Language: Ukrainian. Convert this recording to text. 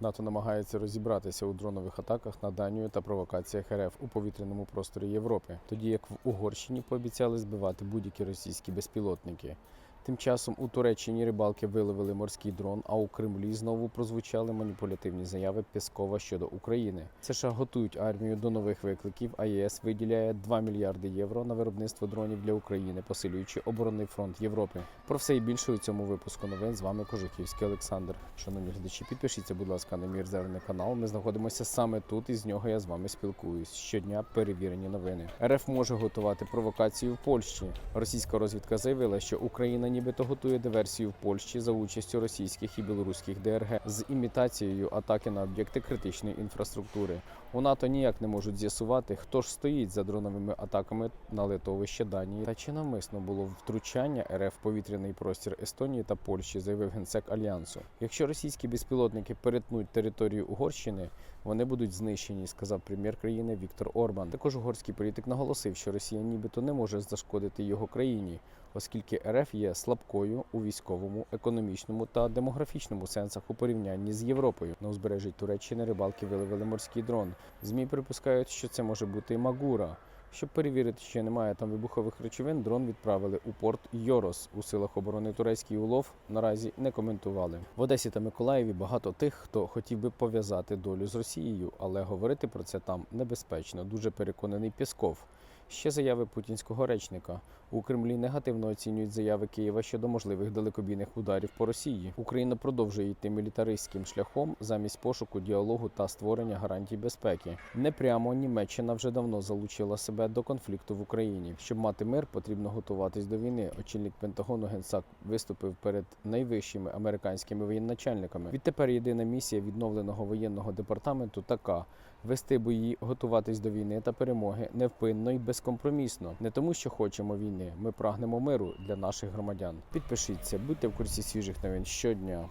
НАТО намагається розібратися у дронових атаках на Данію та провокаціях РФ у повітряному просторі Європи, тоді як в Угорщині пообіцяли збивати будь-які російські безпілотники. Тим часом у Туреччині рибалки виловили морський дрон, а у Кремлі знову прозвучали маніпулятивні заяви Пєскова щодо України. США готують армію до нових викликів. А ЄС виділяє 2 мільярди євро на виробництво дронів для України, посилюючи оборонний фронт Європи. Про все і більше у цьому випуску новин з вами Кожухівський Олександр. Шановні глядачі, підпишіться, будь ласка, на мій резервний канал. Ми знаходимося саме тут, і з нього я з вами спілкуюсь. Щодня перевірені новини. РФ може готувати провокацію в Польщі. Російська розвідка заявила, що Україна нібито готує диверсію в Польщі за участю російських і білоруських ДРГ з імітацією атаки на об'єкти критичної інфраструктури. У НАТО ніяк не можуть з'ясувати, хто ж стоїть за дроновими атаками на литовище Данії та чи навмисно було втручання РФ повітряний простір Естонії та Польщі, заявив генсек альянсу. Якщо російські безпілотники перетнуть територію Угорщини, вони будуть знищені, сказав прем'єр країни Віктор Орбан. Також угорський політик наголосив, що Росія нібито не може зашкодити його країні, оскільки РФ є слабкою у військовому, економічному та демографічному сенсах у порівнянні з Європою. На узбережжі Туреччини рибалки виловили морський дрон. Змі припускають, що це може бути Магура. Щоб перевірити, чи немає там вибухових речовин, дрон відправили у порт Йорос. У силах оборони турецький улов наразі не коментували. В Одесі та Миколаєві багато тих, хто хотів би пов'язати долю з Росією, але говорити про це там небезпечно. Дуже переконаний Пєсков. Ще заяви путінського речника у Кремлі негативно оцінюють заяви Києва щодо можливих далекобійних ударів по Росії. Україна продовжує йти мілітаристським шляхом замість пошуку діалогу та створення гарантій безпеки. Непрямо Німеччина вже давно залучила себе до конфлікту в Україні. Щоб мати мир, потрібно готуватись до війни. Очільник Пентагону Генсак виступив перед найвищими американськими воєначальниками. Відтепер єдина місія відновленого воєнного департаменту така: вести бої, готуватись до війни та перемоги невпинно і безкомпромісно. Не тому, що хочемо війни. Ми прагнемо миру для наших громадян. Підпишіться, будьте в курсі свіжих новин щодня.